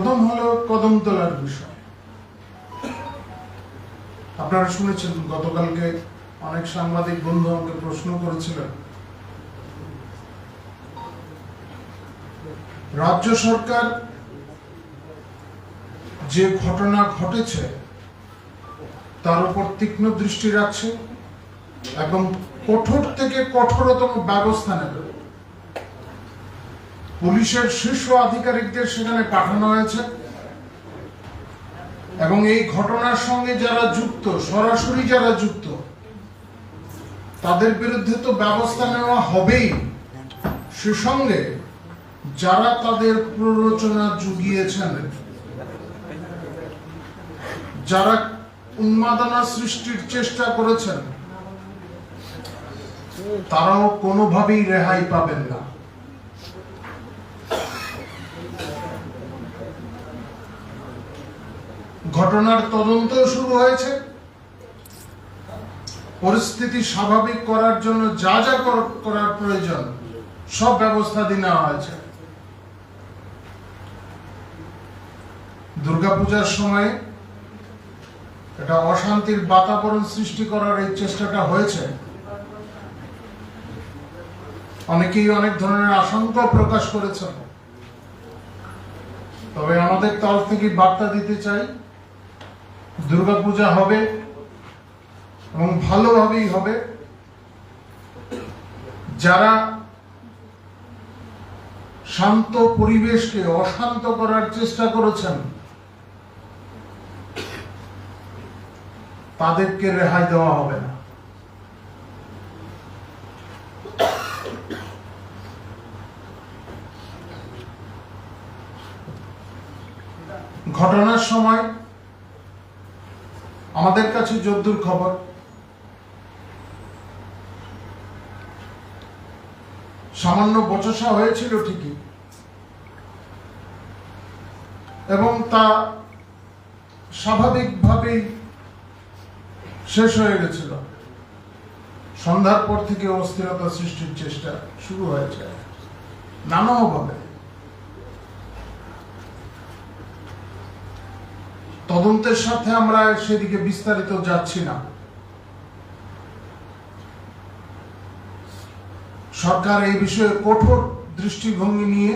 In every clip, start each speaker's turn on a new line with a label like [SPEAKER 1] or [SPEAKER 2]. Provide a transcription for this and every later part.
[SPEAKER 1] প্রথম হলো কদম তোলার বিষয়। আপনারা শুনেছেন, গতকালকে অনেক সাংবাদিক বন্ধু আমাকে প্রশ্ন করেছিলেন, রাজ্য সরকার যে ঘটনা ঘটেছে, তার উপর তীক্ষ্ণ দৃষ্টি রাখছে এবং কঠোর থেকে কঠোরতম ব্যবস্থা নেবে। পুলিশের শীর্ষ আধিকারিকদের সেখানে পাঠানো হয়েছে। এবং এই ঘটনার সঙ্গে যারা যুক্ত, সরাসরি যারা যুক্ত, তাদের বিরুদ্ধে তো ব্যবস্থা নেওয়া হবেই। সে সঙ্গে যারা তাদের প্ররোচনা জুগিয়েছেন, যারা উন্মাদনা সৃষ্টির চেষ্টা করেছেন, তারাও কোনোভাবেই রেহাই পাবেন না। ঘটনার তদন্ত শুরু হয়েছে। পরিস্থিতি স্বাভাবিক করার জন্য যা যা করার প্রয়োজন, সব ব্যবস্থা দিয়ে নেওয়া হয়েছে। দুর্গাপূজার সময় এটা অশান্তির বাতাবরণ সৃষ্টি করার এই চেষ্টাটা হয়েছে। অনেকেই অনেক ধরনের আশঙ্কা প্রকাশ করেছেন। তবে আমাদের তরফ থেকে বার্তা দিতে চাই দুর্গাপূজা হবে এবং ভালোভাবেই হবে। যারা শান্ত পরিবেশকে অশান্ত করার চেষ্টা করেছেন, তাদেরকে রেহাই দেওয়া হবে না। ঘটনার সময় আমাদের কাছে যদ্দূর খবর। সামান্য বচসা হয়েছিল ঠিকই। এবং তা স্বাভাবিকভাবেই শেষ হয়ে গেছিল। সন্ধ্যার পর থেকে অস্থিরতা সৃষ্টির চেষ্টা শুরু হয়েছে। নানাভাবে। তদন্তের সাথে আমরা সেদিকে বিস্তারিত যাচ্ছি না। সরকার এই বিষয়ে কঠোর দৃষ্টিভঙ্গি নিয়ে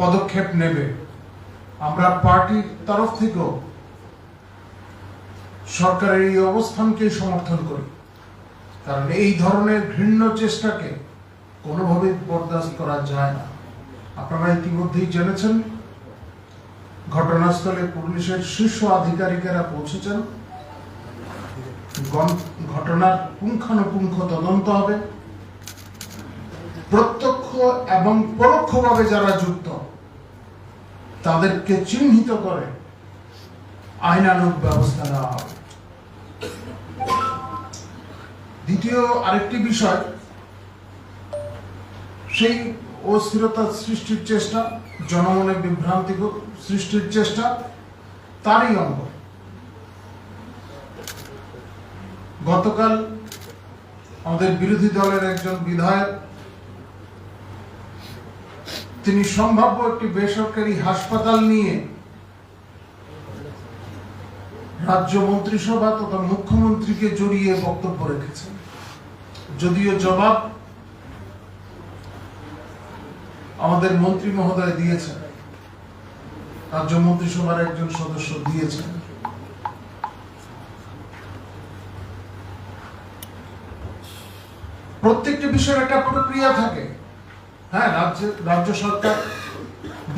[SPEAKER 1] পদক্ষেপ নেবে। আমরা পার্টির তরফ থেকেও সরকারের এই অবস্থানকে সমর্থন করি। কারণ এই ধরনের ঘৃণ্য চেষ্টাকে কোনোভাবে বরদাস্ত করা যায় না। আপনারা ইতিমধ্যেই জেনেছেন ঘটনাস্থলে পুলিশের শীর্ষ আধিকারিকেরা পৌঁছেছেন। ঘটনার পুঙ্খানুপুঙ্খ তদন্ত হবে। প্রত্যক্ষ এবং পরোক্ষভাবে যারা যুক্ত, তাদেরকে চিহ্নিত করে আইনানুগ ব্যবস্থা নেওয়া হবে। দ্বিতীয় আরেকটি বিষয়, সেই অস্থিরতা সৃষ্টির চেষ্টা, জনমনে বিভ্রান্তি সৃষ্টির চেষ্টা, তারই অঙ্গ। গতকাল আমাদের বিরোধী দলের একজন বিধায়ক, তিনি সম্ভাব্য একটি বেসরকারি হাসপাতাল নিয়ে রাজ্য মন্ত্রিসভা তথা মুখ্যমন্ত্রীকে জড়িয়ে বক্তব্য রেখেছেন। যদিও জবাব আমাদের মন্ত্রী মহোদয় দিয়েছেন। রাজ্য মন্ত্রিসভার একজন সদস্য দিয়েছেন। প্রত্যেকটি বিষয়ের একটা প্রক্রিয়া থাকে। হ্যাঁ রাজ্য রাজ্য সরকার,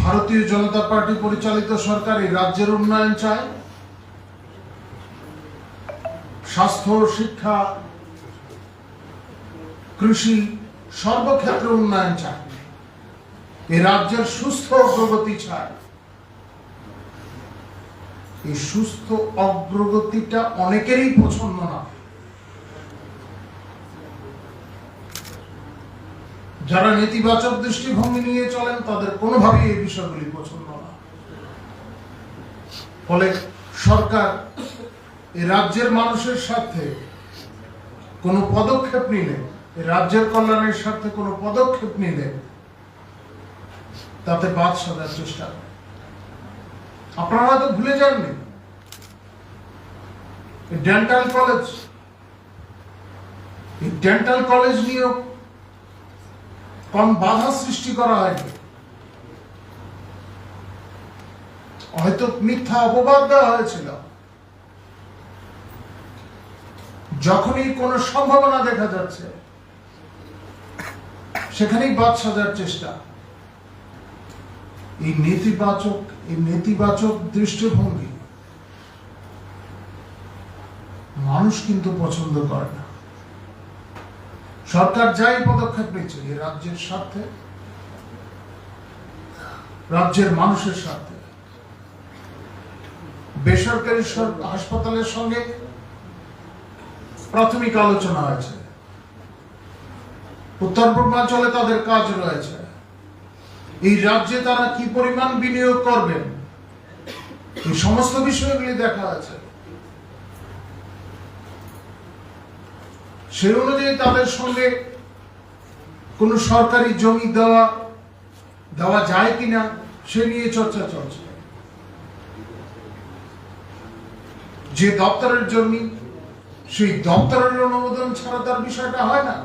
[SPEAKER 1] ভারতীয় জনতা পার্টি পরিচালিত সরকার এই রাজ্যের উন্নয়ন চায়। স্বাস্থ্য, শিক্ষা, কৃষি সর্বক্ষেত্রে উন্নয়ন চায়। এই রাজ্যের সুস্থ অগ্রগতি চায় এই সুস্থ অগ্রগতিটা অনেকেরই পছন্দ না। যারা নেতিবাচক দৃষ্টিভঙ্গি নিয়ে চলেন, তাদের কোনোভাবেই এই বিষয়গুলি পছন্দ না। ফলে সরকার এই রাজ্যের মানুষের স্বার্থে কোনো পদক্ষেপ নিলে রাজ্যের কল্যাণের স্বার্থে কোনো পদক্ষেপ নিলে তাতে বাদ সাজার চেষ্টা আপনারা হয়তো ভুলে যাননি। ডেন্টাল কলেজ এই ডেন্টাল কলেজ নিয়েও কম বাধা সৃষ্টি করা হয়নি। হয়তো মিথ্যা অপবাদ দেওয়া হয়েছিল। যখনই কোনো সম্ভাবনা দেখা যাচ্ছে, সেখানেই বাদ সাজার চেষ্টা। এই নেতিবাচক এই নেতিবাচক দৃষ্টিভঙ্গি মানুষ কিন্তু পছন্দ করে না। সরকার যাই পদক্ষেপ নিচ্ছে এই রাজ্যের স্বার্থে, রাজ্যের মানুষের স্বার্থে। বেসরকারি হাসপাতালের সঙ্গে প্রাথমিক আলোচনা হয়েছে। উত্তর পূর্বাঞ্চলে তাদের কাজ রয়েছে। এই রাজ্যে তারা কি পরিমাণ বিনিয়োগ করবেন? এই সমস্ত বিষয়গুলি দেখা আছে। সেই অনুযায়ী তাদের সঙ্গে কোন সরকারি জমি দেওয়া দেওয়া যায় কিনা, সে নিয়ে চর্চা চলছে। যে দপ্তরের জমি, সেই দপ্তরের অনুমোদন ছাড়া তার বিষয়টা হয় না।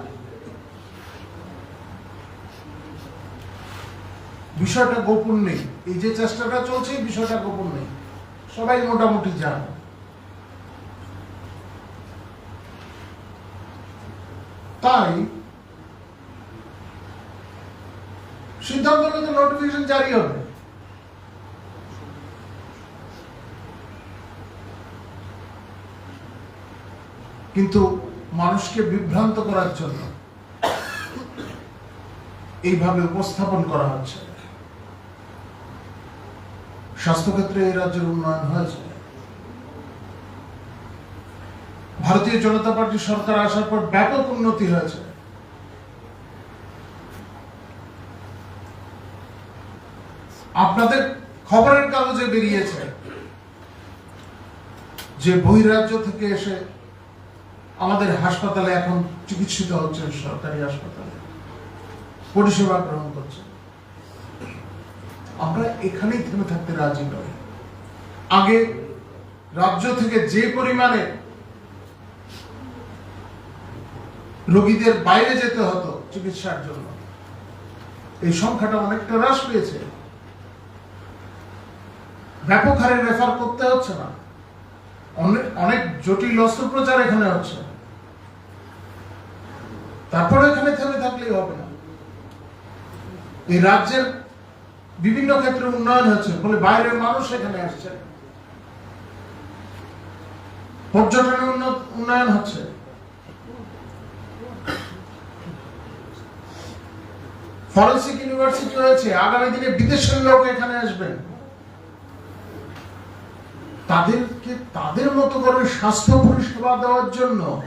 [SPEAKER 1] বিষয়টা গোপন নেই। এই যে চেষ্টাটা চলছে বিষয়টা গোপন নেই। সবাই মোটামুটি জানে। তাই সিদ্ধান্ত নিতে নোটিফিকেশন জারি হবে। কিন্তু মানুষকে বিভ্রান্ত করার জন্য এইভাবে উপস্থাপন করা হচ্ছে। স্বাস্থ্যক্ষেত্রে এই রাজ্যের উন্নয়ন হয়েছে। ভারতীয় জনতা পার্টি সরকার আসার পর ব্যাপক উন্নতি হয়েছে। আপনাদের খবরের কাগজে বেরিয়েছে যে বহিরাজ্য থেকে এসে আমাদের হাসপাতালে এখন চিকিৎসিত হচ্ছেন সরকারি হাসপাতালে। পরিষেবা গ্রহণ করছে আমরা এখানেই থেমে থাকতে রাজি নই। আগে রাজ্য থেকে যে পরিমাণে রোগীদের বাইরে যেতে হতো চিকিৎসার জন্য, এই সংখ্যাটা অনেকটা হ্রাস পেয়েছে। ব্যাপক হারে রেফার করতে হচ্ছে না। অনেক অনেক জটিল অস্ত্রোপচার এখানে হচ্ছে। তারপরে এখানে থেমে থাকলেই হবে না। এই রাজ্যের বিভিন্ন ক্ষেত্রে উন্নয়ন হচ্ছে, ফলে বাইরের মানুষ এখানে আসছে। পর্যটনের উন্ন- উন্নয়ন হচ্ছে। ফরেন্সিক ইউনিভার্সিটি হয়েছে আগামী দিনে বিদেশের লোক এখানে আসবেন তাদেরকে, তাদের মতো করে স্বাস্থ্য পরিষেবা দেওয়ার জন্য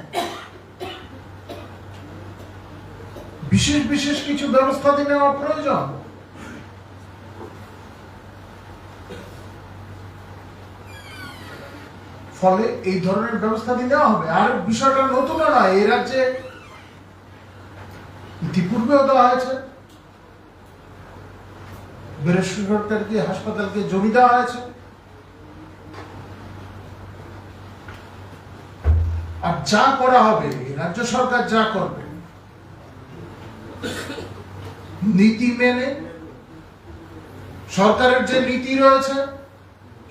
[SPEAKER 1] বিশেষ বিশেষ কিছু ব্যবস্থা নেওয়া প্রয়োজন। ফলে এই ধরনের ব্যবস্থা নেওয়া হবে। আর বিষয়টা নতুন নয় এই রাজ্যে ইতিপূর্বেও দেওয়া হয়েছে। বেসরকারকে হাসপাতালকে জমি দেওয়া হয়েছে? আর যা করা হবে, রাজ্য সরকার যা করবে, নীতি মেনে সরকারের যে নীতি রয়েছে,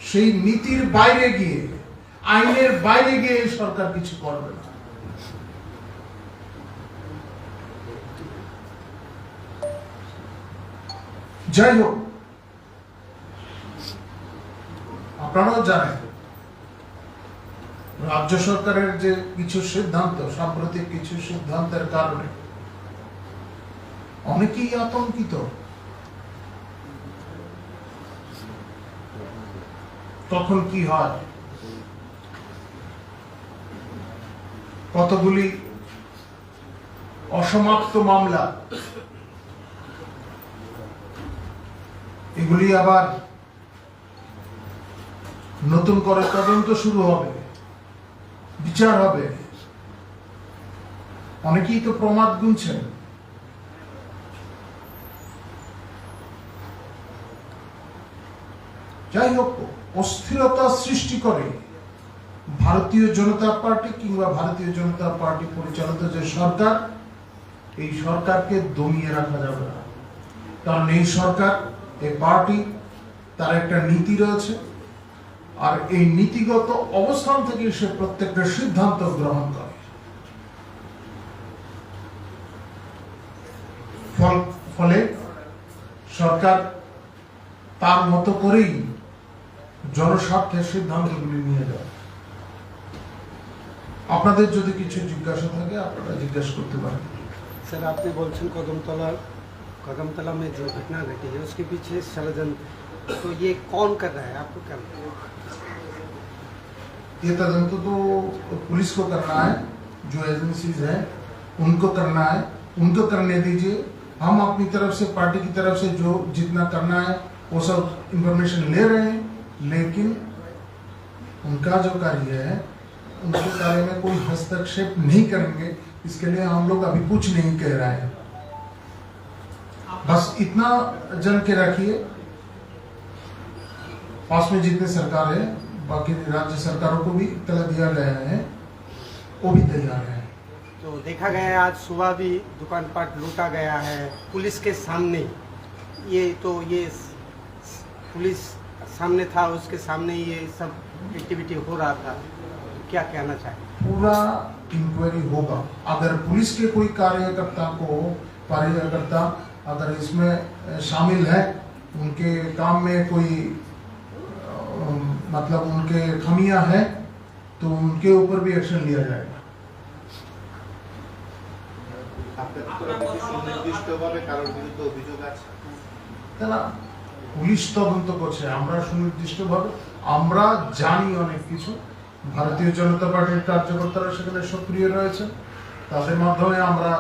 [SPEAKER 1] সেই নীতির বাইরে গিয়ে আইনের বাইরে গিয়ে সরকার কিছু করবে না। যাই হোক, আপনারাও জানেন, রাজ্য সরকারের যে কিছু সিদ্ধান্ত, সাম্প্রতিক কিছু সিদ্ধান্তের কারণে অনেকেই আতঙ্কিত। তখন কি হয়? কতগুলি অসমাপ্ত মামলা? এগুলি আবার নতুন করে তদন্ত শুরু হবে, বিচার হবে। অনেকেই তো প্রমাদ গুনছেন। যাই হোক, অস্থিরতা সৃষ্টি করে ভারতীয় জনতা পার্টি কিংবা ভারতীয় জনতা পার্টি পরিচালিত যে সরকার, এই সরকারকে দমিয়ে রাখা যাবে না। কারণ এই সরকার, এই পার্টি, তার একটা নীতি রয়েছে। আর এই নীতিগত অবস্থান থেকে সে প্রত্যেকটা সিদ্ধান্ত গ্রহণ করে। ফল- সরকার তার মতো করেই জনস্বার্থের সিদ্ধান্তগুলি নিয়ে যায় আপনাদের যদি কিছু জিজ্ঞাসা থাকে আপনারা জিজ্ঞাসা করতে পারেন
[SPEAKER 2] सर आपने बोलछन कदमतला कदमतला में जो घटना घटी है उसके पीछे षडयंत्र तो ये कौन कर रहा है आपको क्या लगता है
[SPEAKER 1] ये तदंत तो पुलिस को करना है जो एजेंसीज है उनको करना है उनको करने दीजिए हम अपनी तरफ से पार्टी की तरफ से जो जितना करना है वो सब इंफॉर्मेशन ले रहे हैं लेकिन उनका जो कार्य है उनके कार्य में कोई हस्तक्षेप नहीं करेंगे, इसके लिए हम लोग अभी कुछ नहीं कह रहे हैं। बस इतना जन के रखिए। पास में जितने सरकार है, बाकी राज्य सरकारों को भी इतला दिया गया है, वो भी तैयार है।
[SPEAKER 2] तो देखा गया है, आज सुबह भी दुकान पाट लूटा गया है, पुलिस के सामने। ये तो ये पुलिस सामने था, उसके सामने ये सब एक्टिविटी हो रहा था। क्या कहना चाहिए
[SPEAKER 1] पूरा इंक्वायरी होगा अगर पुलिस के कोई कार्यकर्ता को कार्यकर्ता अगर इसमें अ, शामिल है उनके काम में कोई अ, मतलब उनके खमियां है तो उनके ऊपर भी एक्शन लिया जाएगा
[SPEAKER 3] আপনার তরফে কি সুনির্দিষ্টভাবে কারোর বিরুদ্ধে অভিযোগ আছে
[SPEAKER 1] তারা পুলিশ তদন্ত করছে আমরা সুনির্দিষ্টভাবে আমরা জানি অনেক কিছু ভারতীয় জনতা পার্টির কার্যকর্তারা সেখানে সক্রিয় রয়েছে তাদের মাধ্যমে আমরা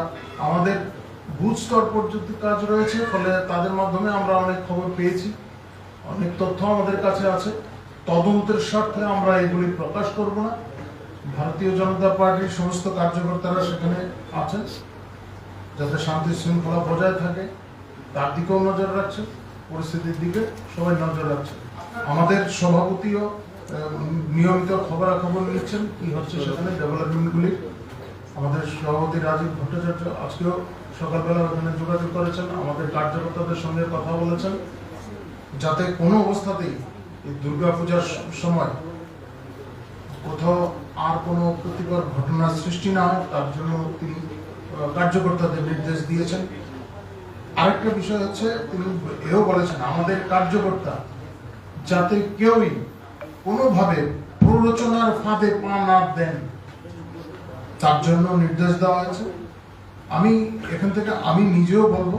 [SPEAKER 1] আমাদের বুথ স্তর পর্যন্ত কাজ রয়েছে, ফলে তাদের মাধ্যমে আমরা অনেক খবর পেয়েছি, অনেক তথ্য আমাদের কাছে আছে। তদন্তের স্বার্থে আমরা এগুলি প্রকাশ করব না। ভারতীয় জনতা পার্টির সমস্ত কার্যকর্তারা সেখানে আছেন, যাতে শান্তি শৃঙ্খলা বজায় থাকে। তার দিকেও নজর রাখছে পরিস্থিতির দিকে সবাই নজর রাখছে আমাদের সভাপতিও নিয়মিত খবরাখবর নিচ্ছেন। কি হচ্ছে সেখানে ডেভেলপমেন্টগুলি আমাদের সভাপতি রাজীব ভট্টাচার্য আজকেও সকালবেলা ওখানে যোগাযোগ করেছেন। আমাদের কার্যকর্তাদের সঙ্গে কথা বলেছেন। যাতে কোনো অবস্থাতেই এই দুর্গাপূজার সময় কোথাও আর কোনো ক্ষতিকর ঘটনার সৃষ্টি না হয়, তার জন্য তিনি কার্যকর্তাদের নির্দেশ দিয়েছেন। আরেকটা বিষয় হচ্ছে, তিনি এও বলেছেন, আমাদের কার্যকর্তা যাতে কেউই কোনোভাবে প্ররোচনার ফাঁদে পা না দেন। তার জন্য নির্দেশ দেওয়া হয়েছে। আমি এখান থেকে আমি নিজেও বলব,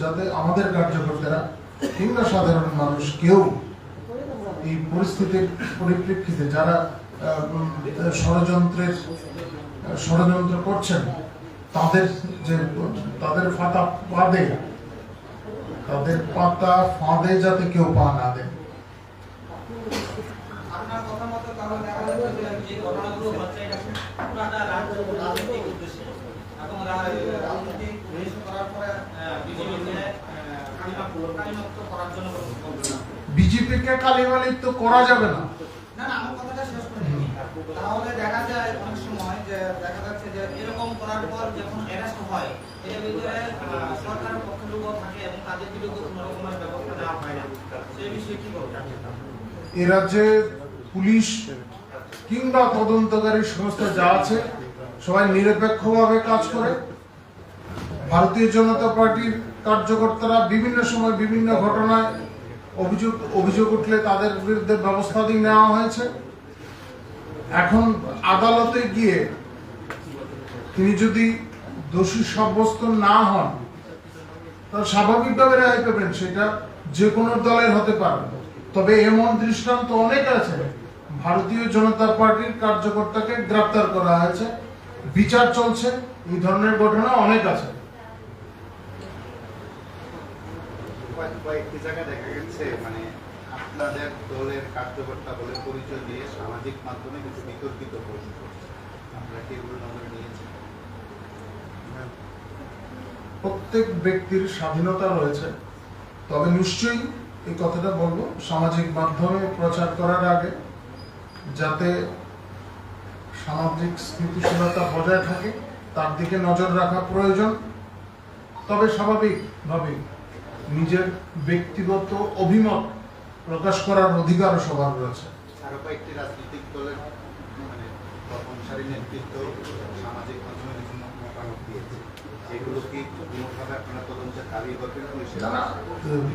[SPEAKER 1] যাতে আমাদের কার্যকর্তারা, কিংবা সাধারণ মানুষ, কেউ এই পরিস্থিতির পরিপ্রেক্ষিতে যারা ষড়যন্ত্রের, ষড়যন্ত্র করছেন, তাদের যে, তাদের ফাতা ফাঁদে, তাদের পাতা ফাঁদে যাতে কেউ পা না দেন
[SPEAKER 4] আপনার কথা মতো তাহলে দেখা যাচ্ছে যে যে ঘটনাগুলো হচ্ছে এটা পুরাটা রাজনৈতিক উদ্দেশ্যে এবং রাজনৈতিক উদ্দেশ্য করার পরে বিজেপিকে কালিমাক্ত করার জন্য
[SPEAKER 1] বিজেপিকে কালিমালিপ্ত করা যাবে না।
[SPEAKER 4] না না আমার কথাটা শেষ করে তাহলে দেখা যায় অনেক সময় যে দেখা যাচ্ছে যে এরকম করার পর যখন অ্যারেস্ট হয় এর ভিতরে পক্ষলোকও থাকে এবং তাদের বিরুদ্ধে কোনো রকমের ব্যবস্থা নেওয়া হয় না। সেই বিষয়ে কি বলবেন?
[SPEAKER 1] এ রাজ্যে পুলিশ কিংবা তদন্তকারী সংস্থা যা আছে, সবাই নিরপেক্ষভাবে কাজ করে। ভারতীয় জনতা পার্টির কার্যকর্তারা বিভিন্ন সময় বিভিন্ন ঘটনায় অভিযোগ অভিযোগ উঠলে তাদের বিরুদ্ধে ব্যবস্থা দিয়ে নেওয়া হয়েছে। এখন আদালতে গিয়ে তিনি যদি দোষী সাব্যস্ত না হন, তাহলে স্বাভাবিকভাবে রেহাই পাবেন, সেটা যে কোনো দলের হতে পারে। তবে এমন দৃষ্টান্ত অনেক আছে ভারতীয় জনতা পার্টির কার্যকর্তাকে গ্রেপ্তার করা হয়েছে। বিচার চলছে এই ধরনের ঘটনা অনেক আছে।
[SPEAKER 3] কয়েক- কয়েকটি জায়গায় দেখা গেছে মানে আপনাদের দলের কার্যকর্তা বলে পরিচয় দিয়ে সামাজিক মাধ্যমে কিছু বিতর্কিত পোস্ট করছে। আপনারা কি এগুলো নজরে নিয়েছেন
[SPEAKER 1] প্রত্যেক ব্যক্তির স্বাধীনতা রয়েছে। তবে নিশ্চয়ই এই কথাটা বলব সামাজিক মাধ্যমে প্রচার করার আগে যাতে সামাজিক স্থিতিশীলতা বজায় থাকে তার দিকে নজর রাখা প্রয়োজন। তবে স্বাভাবিকভাবে নিজের ব্যক্তিগত অভিমত প্রকাশ করার অধিকারও সবার রয়েছে।
[SPEAKER 3] আরও কয়েকটি রাজনৈতিক দলের মানে নেতৃত্ব সামাজিক মাধ্যমে বিভিন্ন মতামত দিয়েছে। সেগুলো কি কোনোভাবে আপনারা তদন্তের দাবি করবেন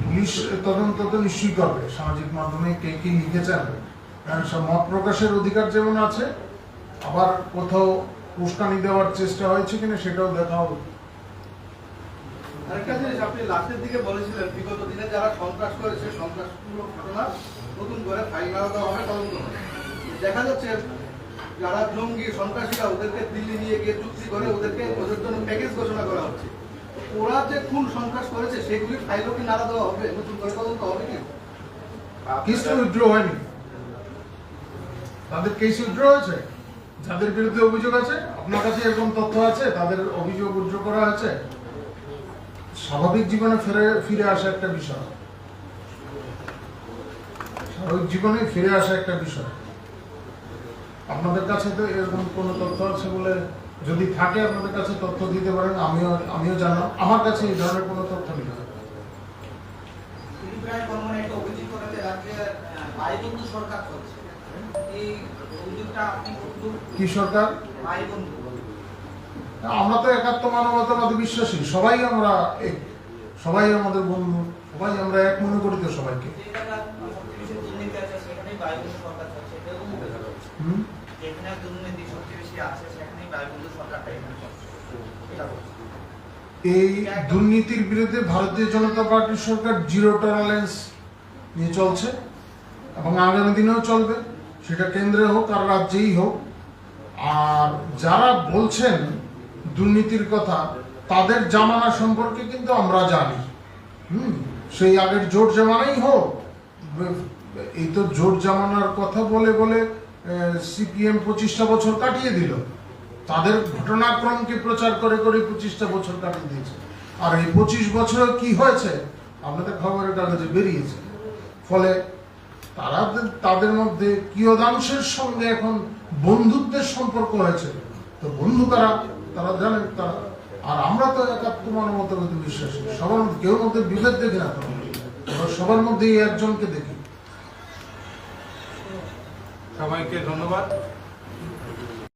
[SPEAKER 1] পুলিশ তদন্ত তো নিশ্চয়ই করবে। সামাজিক মাধ্যমে কে কি লিখেছেন? মত প্রকাশের অধিকার যেমন আছে আবার কোথাও উস্কানি দেওয়ার চেষ্টা হয়েছে কিনা সেটাও দেখা হবে
[SPEAKER 5] আরেকটা জিনিস আপনি লাস্টের দিকে বলেছিলেন বিগত দিনে যারা সন্ত্রাস করেছে সন্ত্রাসমূলক ঘটনা নতুন করে ফাইল আলাদা হবে তদন্ত দেখা যাচ্ছে যারা জঙ্গি সন্ত্রাসীরা ওদেরকে দিল্লি নিয়ে গিয়ে চুক্তি করে ওদেরকে ওদের জন্য প্যাকেজ ঘোষণা করা হচ্ছে। ওরা যে খুন সন্ত্রাস করেছে সেগুলির ফাইলও কি নাড়া দেওয়া হবে? নতুন করে তদন্ত হবে কি?
[SPEAKER 1] উইথড্র হয়নি। তাদের কেস উইথড্র হয়েছে? যাদের বিরুদ্ধে অভিযোগ আছে, আপনার কাছে এরকম তথ্য আছে? তাদের অভিযোগ উইথড্র করা হয়েছে? স্বাভাবিক জীবনে ফিরে ফিরে আসা একটা বিষয়। স্বাভাবিক জীবনে ফিরে আসা একটা বিষয়। আপনাদের কাছে তো এরকম কোনো তথ্য আছে বলে যদি থাকে, আপনাদের কাছে তথ্য দিতে পারেন। আমিও আমিও জানাম আমার কাছে এই ধরনের কোনো তথ্য নেই।
[SPEAKER 4] দিলীপ রায় বর্মন একটা অভিযোগ করেছে রাজ্যে ভাইবন্ধু সরকার চলছে এই অভিযোগটা আপনি কতদূর
[SPEAKER 1] কি সরকার? আমরা তো একাত্ম মানবতাবাদী বিশ্বাসী সবাই আমরা এক সবাই আমাদের বন্ধু সবাই আমরা এক মনে করি তো সবাইকে। এই দুর্নীতির বিরুদ্ধে ভারতীয় জনতা পার্টির সরকার জিরো টলারেন্স নিয়ে চলছে এবং আগামী দিনেও চলবে। সেটা কেন্দ্রে হোক আর রাজ্যেই হোক। আর যারা বলছেন দুর্নীতির কথা, তাদের জামানা সম্পর্কে কিন্তু আমরা জানি। হুম, সেই আগের জোট জামানাই হোক। এই তো জোট জামানার কথা বলে বলে সিপিএম পঁচিশটা বছর কাটিয়ে দিল। তাদের ঘটনাক্রমকে প্রচার করে করে পঁচিশটা বছর কাটিয়ে দিয়েছে। আর এই পঁচিশ বছরে কি হয়েছে, আপনাদের খবরের কাগজে বেরিয়েছে। ফলে তারা তাদের মধ্যে কিয়দাংশের সঙ্গে এখন বন্ধুত্বের সম্পর্ক হয়েছে। তো বন্ধু তারা তারা জানেন তারা আর আমরা তো একাত্ম মানবতাবাদী বিশ্বাসী, সবার মধ্যে কেউ মধ্যে বিভেদ দেখি না আমরা সবার মধ্যে একজনকে দেখি।
[SPEAKER 5] সবাইকে ধন্যবাদ।